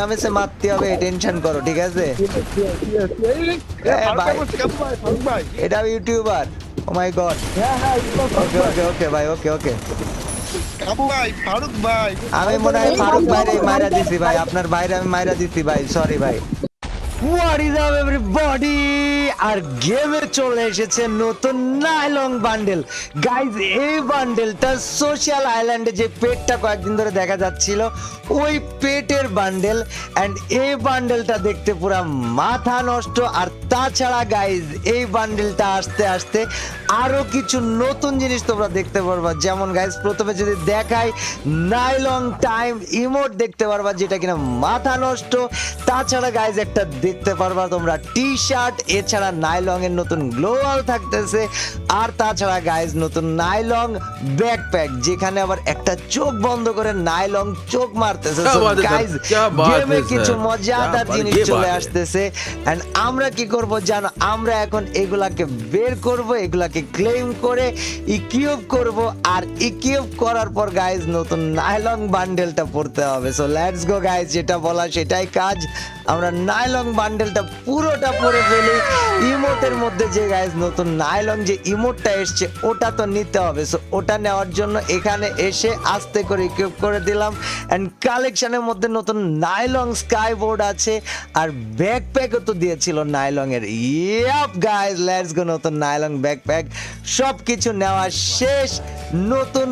নামে সে মারতে হবে টেনশন করো ঠিক আছে? এটা ইউটিউবার। ও মাই গড ওকে ওকে ওকে ভাই। ওকে ওকে আমি মনে হয় ফারুক ভাই মাইরা দিছি ভাই আপনার বাইরে আমি মাইরা দিছি ভাই সরি ভাই। এই বান্ডেলটা মাথা নষ্ট। আর তাছাড়া গাইজ এই বান্ডেলটা আসতে আসতে আরও কিছু নতুন জিনিস তোমরা দেখতে পারবা। যেমন গাইজ প্রথমে যদি দেখাই নাইলং টাইম ইমোট দেখতে পারবা, যেটা কিনা মাথা নষ্ট। তাছাড়া গাইজ একটা দেখতে পারবা তোমরা টি শার্ট এছাড়া নাইলং এর নতুন গ্লোয়াল থাকতেছে। আর তাছাড়া গাইজ নতুন নাইলং ব্যাকপ্যাক যেখানে আবার একটা চোখ বন্ধ করে নাইলং চোখ মারতেছে। গাইজ গেমে কিছু মজাদার জিনিস চলে আসতেছে। এন্ড আমরা কি করব জানো আমরা এখন এগুলাকে বের করব এগুলাকে ক্লেম করে ইকিউব করব। আর ইকিউব করার পর গাইজ নতুন নাইলং বান্ডেলটা পড়তে হবে। সো লেটস গো গাইজ যেটা বলা সেটাই কাজ। আমরা নাইলং বান্ডেলটা পুরোটা পরে ফেলি। ইমোটের মধ্যে যে গাইজ নতুন নাইলং যে ইমোটটা এসছে, ওটা তো নিতে হবে। সো ওটা নেওয়ার জন্য এখানে এসে আস্তে করে ইকুইপ করে দিলাম। এন্ড কালেকশনের মধ্যে নতুন নাইলং স্কাই বোর্ড আছে। আর ব্যাকপ্যাকও তো দিয়েছিল নাইলং এর ইয়াপ গাইজ লেটস গো নতুন নাইলং ব্যাকপ্যাক সব কিছু নেওয়া শেষ। নতুন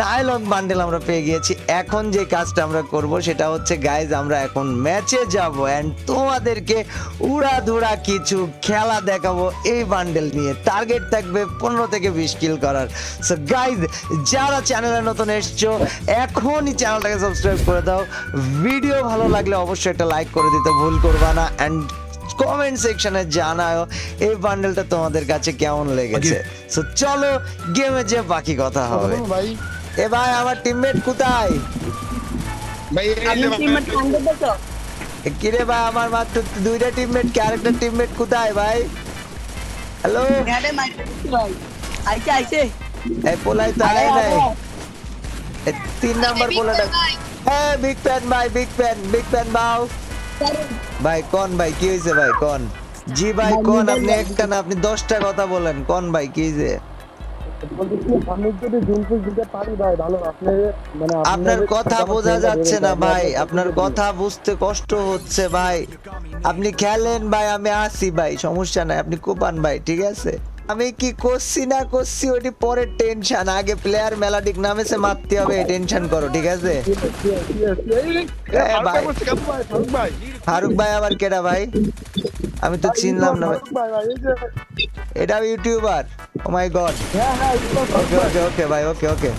নাইলন বান্ডেল আমরা পেয়ে গিয়েছি। এখন যে কাজটা আমরা করব সেটা হচ্ছে গাইজ আমরা এখন ম্যাচে যাব অ্যান্ড তোমাদেরকে উড়াধুরা কিছু খেলা দেখাবো এই বান্ডেল নিয়ে। টার্গেট থাকবে পনেরো থেকে বিশ কিল করার। সো গাইজ যারা চ্যানেলে নতুন এসছো, এখনই চ্যানেলটাকে সাবস্ক্রাইব করে দাও। ভিডিও ভালো লাগলে অবশ্যই একটা লাইক করে দিতে ভুল করবা না অ্যান্ড কমেন্ট সেকশনে জানাও এই বান্ডেলটা তোমাদের কাছে কেমন লেগেছে? সো চলো গেমে যে বাকি কথা হবে। ভাই। এ ভাই আমার টিমমেট কোথায়? ভাই এই টিমমেট কান্দে দেখো। এ কিরে ভাই আমার মাত্র দুইটা টিমমেট কি আরেকটা টিমমেট কোথায় ভাই? হ্যালো ভাই। আইছে আইছে। এই পোলাই তো আয় নাই। এ তিন নাম্বার পোলাটা হ্যাঁ বিগ প্যান ভাই বিগ প্যান বিগ প্যান বাউ ভাই কোন ভাই? কি হয়েছে ভাই? কোন? জি ভাই কোন? আপনি একটা না আপনি দশটা কথা বলেন। কোন ভাই কি হয়েছে মানে আপনার কথা বোঝা যাচ্ছে না ভাই। আপনার কথা বুঝতে কষ্ট হচ্ছে ভাই। আপনি খেলেন ভাই আমি আসি ভাই সমস্যা নাই। আপনি কোপান ভাই ঠিক আছে? আমি কি করছি না করছি ওটি পরে টেনশন আগে প্লেয়ার মেলাডিক নামে সে মারতে হবে টেনশন করো ঠিক আছে? ফারুক ভাই। আবার কেডা ভাই? আমি তো চিনলাম না এটা ইউটিউবার। ও মাই গড ওকে। ওকে ওকে ভাই ওকে ওকে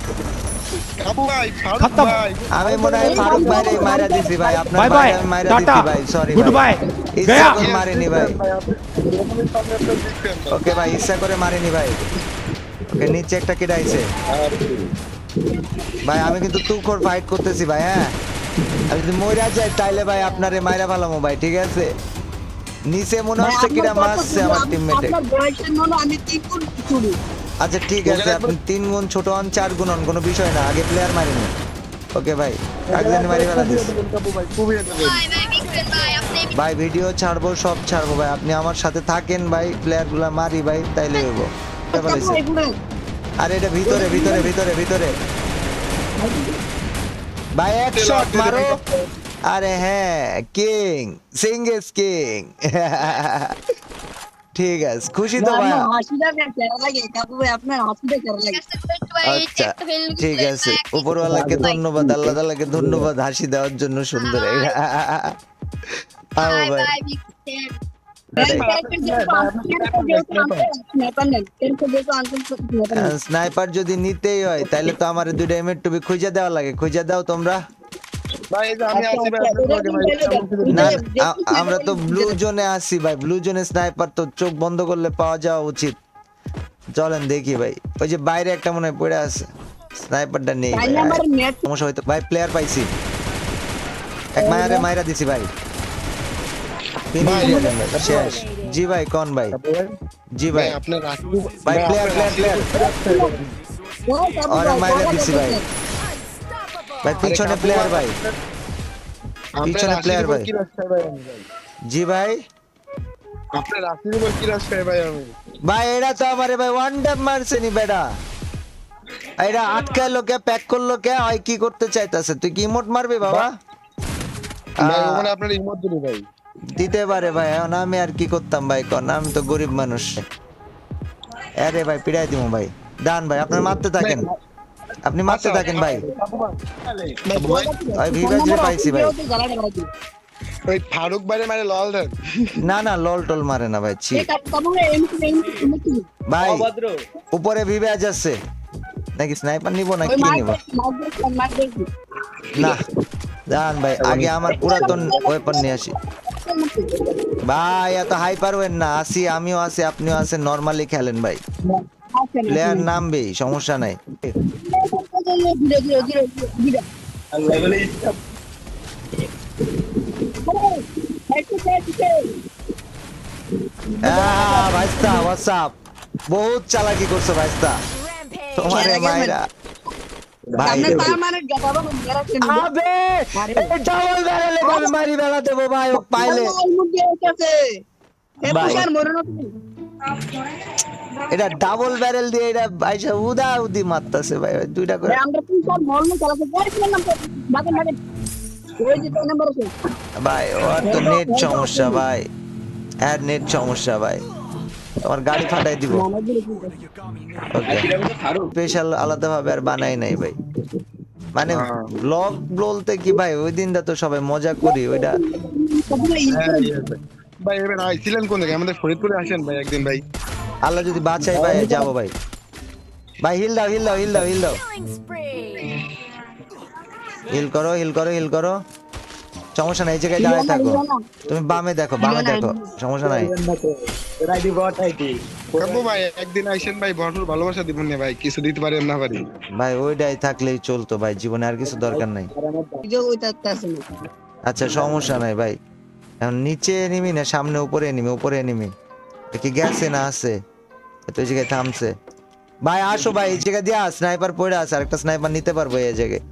ভাই, আমি মনে হয় ফারুক ভাইরে মাইরা দিছি ভাই। আপনার বাই ভাই বাই টাটা। দিছি ভাই। Sorry good bye. গয়া করে মারিনি ভাই। ভাই, ভাই। ওকে ভাই ইচ্ছা করে মারিনি ভাই। ওকে নিচে একটা কেটে আইছে ভাই আমি কিন্তু তুখোর ফাইট করতেছি ভাই হ্যাঁ? আমি যদি মইরা যাই তাইলে ভাই আপনারে মাইরা ফেলামো ভাই ঠিক আছে? নিচে মনে হচ্ছে কিরা মারছে আমার টিমমেটে আপনার বয়সের মনে আমি তিন গুণ শুরু আচ্ছা ঠিক আছে আপনি তিন গুণ ছোট হন চার গুণ হন কোনো বিষয় না আগে প্লেয়ার মারিনি ওকে ভাই একজন মারি ফেলা দিস। ভাই, ভিডিও ছাড়বো সব ছাড়বো ভাই। আপনি আমার সাথে থাকেন ভাই প্লেয়ারগুলা মারি ভাই তাইলে হইব। ফেলাইছে আর এটা ভিতরে ভিতরে ভিতরে ভিতরে। ভাই এক শট মারো। আরে হ্যাঁ কিং সিঙ্গেস কিং ঠিক আছে খুশি তো ভাই আচ্ছা ঠিক আছে উপরওয়ালাকে ধন্যবাদ আল্লাহ তাআলাকে ধন্যবাদ হাসি দেওয়ার জন্য সুন্দর আও ভাই স্নাইপার যদি নিতেই হয় তাহলে তো আমার দুইটা এমএর টুবি খুঁজে দেওয়া লাগে খুঁজে দাও তোমরা আমরা তো ব্লু জোনে আছি ভাই ব্লু জোনে স্নাইপার তো চোখ বন্ধ করলে পাওয়া যাওয়া উচিত। চলেন দেখি ভাই। ওই যে বাইরে একটা মনে পড়ে আছে। স্নাইপারটা নেই সমস্যা হয়তো ভাই প্লেয়ার পাইছি। এক মায়ারে মাইরা দিছি ভাই। শেষ। জি ভাই কোন ভাই? জি ভাই। আপনার ভাই ভাই, প্লেয়ার প্লেয়ার প্লেয়ার অরে মাইরা দিছি ভাই। ভাই পিছনে প্লেয়ার ভাই। পিছনে player ভাই। জি ভাই। আপনার রাস্তার উপর কি রাস্তায় ভাই আমি? ভাই এটা তো আমারে ভাই ওয়ান ট্যাপ মারছে নি বেটা। এটা আটকাইলো কে প্যাক করল কে হয় কি করতে চাইতাছে? তুই কি ইমোট মারবি বাবা? ওখানে আপনার ইমোট দিলি ভাই। দিতে পারে ভাই এখন আমি আর কি করতাম ভাই কন? আমি তো গরিব মানুষ। আরে ভাই পিড়াই দিব ভাই। দান ভাই আপনার মারতে থাকেন। আপনি মারতে থাকেন ভাই। ভাই ভিভাজ রে পাইছি ভাই। ওই ফারুক ভাইরে মানে লল দেন না না লল টল মারে না ভাই ছি। ভাই উপরে ভিভাজ আছে নাকি স্নাইপার নিব না কি নিব? না দান ভাই আগে আমার পুরাতন ওয়েপন নিয়ে আসি। ভাই এত হাই পারবেন না আসি আমিও আছি আপনিও আছেন নরমালি খেলেন ভাই। প্লেয়ার নামবেই সমস্যা নাই। আহ, ভাইস্তা হোয়াটসঅ্যাপ বহুত চালাকি করছ ভাইস্তা। তোমারে মাইরা। মারি বেলা দেবো ভাই পাইলে। এটা ডাবল ব্যারেল দিয়ে এটা ভাইসা উদা উদি মারতাছে ভাই ওই দুইটা করে। ভাই ওর তো নেট সমস্যা ভাই। আর নেট সমস্যা ভাই। তোমার গাড়ি ফাটাই দিব। ওকে স্পেশাল আলাদা ভাবে আর বানাই নাই ভাই। মানে হ্যাঁ। ব্লগ বলতে কি ভাই ওই দিনটা তো সবাই মজা করি ওইটা ভাই এবার আইছিলেন কোন জায়গায় আমাদের ফরিদপুরে আসেন ভাই একদিন ভাই। আল্লাহ যদি বাঁচাই ভাই যাব ভাই। ভাই হিল দাও হিল দাও হিল দাও হিল দাও। হিল করো হিল করো হিল করো। সমস্যা নাই এই জায়গায় দাঁড়ায় থাকো। তুমি বামে দেখো বামে দেখো সমস্যা নাই। ভাই একদিন আইসেন ভাই ভরপুর ভালোবাসা দিবেন না ভাই কিছু দিতে পারেন না পারি। ভাই ওইটাই থাকলেই চলতো ভাই জীবনে আর কিছু দরকার নাই। আচ্ছা সমস্যা নাই ভাই। এখন নিচে নিবি না সামনে উপরে নিবি উপরে নিবি। কি গেছে না আছে? তো এই জায়গায় থামছে। ভাই আসো ভাই এই জায়গা দিয়ে স্নাইপার পড়ে আছে আর একটা স্নাইপার নিতে পারব এই জায়গায়।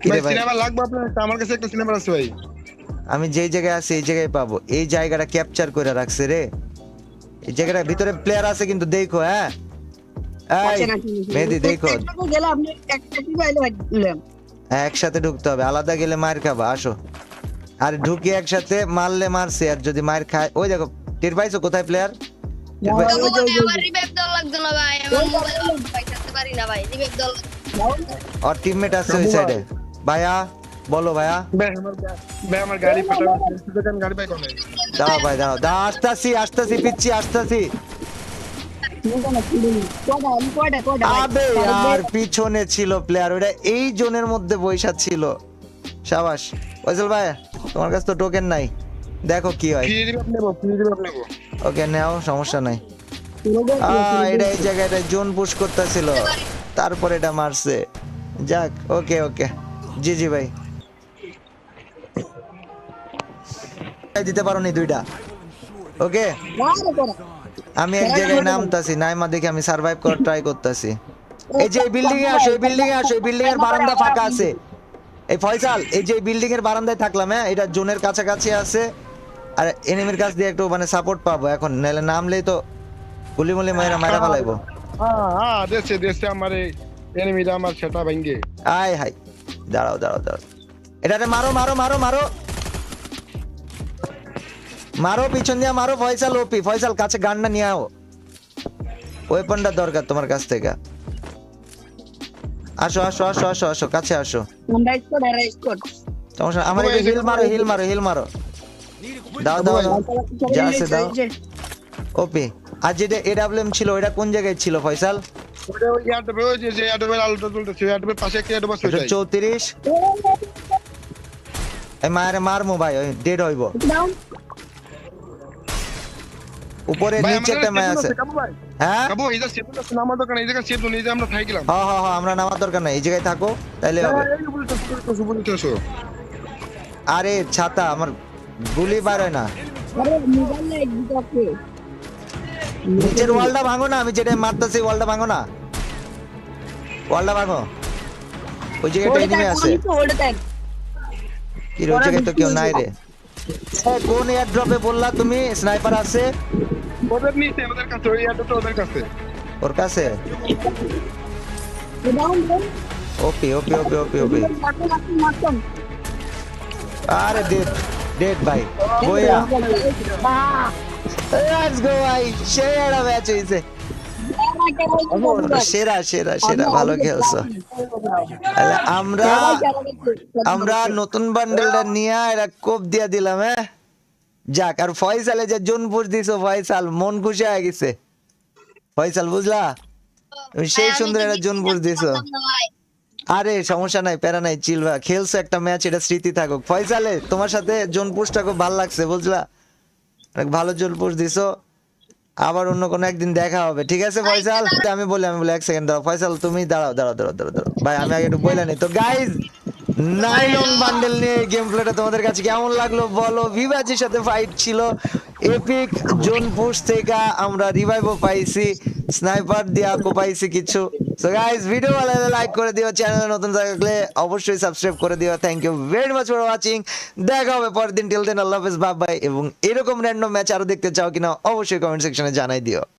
কি রে ভাই সিনেমা লাগবে আপনার আমার কাছে একটা সিনেমা আছে ভাই। আমি যেই জায়গায় আছি এই জায়গায় পাবো। এই জায়গাটা ক্যাপচার করে রাখছে রে। এই জায়গাটার ভিতরে প্লেয়ার আছে কিন্তু দেখো হ্যাঁ? এই মেহেদি দেখো। গেলে আপনি একটা ভাই দিলাম হ্যাঁ, একসাথে ঢুকতে হবে আলাদা গেলে মার খাবা আসো। আর ঢুকে একসাথে মারলে মারছে আর যদি মার খায় ওই দেখো টের পাইছো কোথায় প্লেয়ার আর টিমমেট আছে ওই সাইডে ভাইয়া বলো ভাইয়া। ভাই আমার গাড়ি ফাটা গাড়ি পাই কোনে দাও ভাই দাও। দাও আসতাছি আসতাছি পিচ্ছি আসতাছি। আবে আর পিছনে ছিল প্লেয়ার ওটা এই জোনের মধ্যে বৈশা ছিল। সাবাস। ফয়সাল ভাই তোমার কাছে তো টোকেন নাই। দেখো কি হয়। ফ্রি রিভাইভ নেব ফ্রি রিভাইভ নেব। ওকে নাও সমস্যা নাই। এটা এই জায়গাটা জোন পুশ করতেছিল। তারপর এটা মারছে। যাক ওকে ওকে। জি জি ভাই। দিতে পারো নি দুইটা। ওকে। আমি এক জায়গায় নামতাছি নাইমা দেখে আমি সার্ভাইভ করার ট্রাই করতেছি। এই যে বিল্ডিং এ আসো এই বিল্ডিং এ আসো এই বিল্ডিং এর বারান্দা ফাঁকা আছে। এই ফয়সাল এই যে বিল্ডিং এর বারান্দায় থাকলাম হ্যাঁ এটা জোনের কাছাকাছি আছে। আর এনিমির কাছ দিয়ে একটু মানে সাপোর্ট পাবো এখন নাহলে নামলেই তো গুলি মুলি মাইরা মাইরা ফেলাইবো। হ্যাঁ হ্যাঁ দেশে দেশে আমার এই এনিমিটা আমার সেটা ভাঙ্গে। আয় হাই দাঁড়াও দাঁড়াও দাঁড়াও। এটাতে মারো মারো মারো মারো। মারো পিছন দিয়ে মারো ফয়সাল ওপি। ফয়সাল কাছে গানটা নিয়ে আও। ওয়েপনটা দরকার তোমার কাছ থেকে। আসো আসো আসো আসো আসো কাছে আসো। আমরা সমস্যা হিল মারো হিল মারো হিল মারো। দাও দাও যা আছে দাও। ওপি আর যেটা এডাব্লিউএম ছিল ওটা কোন জায়গায় ছিল ফয়সাল। চৌত্রিশ। এই মায়ের মারমু ভাই ডেড হইব। উপরে নিচে একটা মায় আছে হ্যাঁ? কাবু, এই যে আছে, নামার দোকানে, এই জায়গায় সেতুন, এই যে আমরা থাকলাম। হ্যাঁ হ্যাঁ হ্যাঁ আমরা নামার দরকার নাই এই জায়গায় থাকো তাইলে হবে। আরে ছাতা আমার গুলি বার হয় না। আরে মোবাইল নাই দিতে নিচের ওয়ালটা ভাঙো না আমি যেটা মারতাছি ওয়ালটা ভাঙো না। ওয়ালটা ভাঙো। ওই জায়গায় একটা এনিমি আছে। কি রে, ওই জায়গায় তো কেউ নাই রে। কোন এয়ার ড্রপে বললা তুমি? স্নাইপার আছে। ওদের নিচে, ওদের কাছে, ওই ওদের কাছে। ওর কাছে? আরে ভাই। বইয়া। লেটস গো ভাই, সেরা ম্যাচ হইছে। সেরা সেরা সেরা, ভালো খেলছো। আমরা আমরা নতুন বান্ডেলটা নিয়ে এরা কোপ দিয়া দিলাম হ্যাঁ? যাক আর ফয়সালে যে জোনপুর দিছো ফয়সাল মন খুশি হয়ে গেছে। ফয়সাল বুঝলা? সেই সুন্দর একটা জিততে জোনপুর দিছো। আরে সমস্যা নাই প্যারা নাই চিল ভাই খেলছো একটা ম্যাচ এটা স্মৃতি থাকুক। ফয়সালে তোমার সাথে জোনপুরটা খুব ভালো লাগছে বুঝলা? ভালো ভালো জোনপুর দিছো। আবার অন্য কোনো একদিন দেখা হবে ঠিক আছে ফয়সাল? আমি বলি আমি বলি এক সেকেন্ড দাঁড়াও। ফয়সাল তুমি দাঁড়াও দাঁড়াও দাঁড়াও দাঁড়াও দাঁড়াও। ভাই আমি আগে একটু বলে নি। তো গাইজ নাইলন বান্ডেল নিয়ে গেম প্লেটা তোমাদের কাছে কেমন লাগল বলো? ভিভাজির সাথে ফাইট ছিল। এপিক জোন পুশ থেকে আমরা রিভাইভও পাইছি স্নাইপার দিয়া পাইছি কিছু। সো গাইস ভিডিও ভালো লাগলে লাইক করে দিও চ্যানেলে নতুন থাকলে অবশ্যই সাবস্ক্রাইব করে দিও। Thank you very much for watching দেখা হবে পরের দিন। টিল দেন আল্লাহ হাফেজ বাই বাই এবং এরকম র্যান্ডম ম্যাচ আরও দেখতে চাও কিনা, অবশ্যই কমেন্ট সেকশনে জানাই দিও।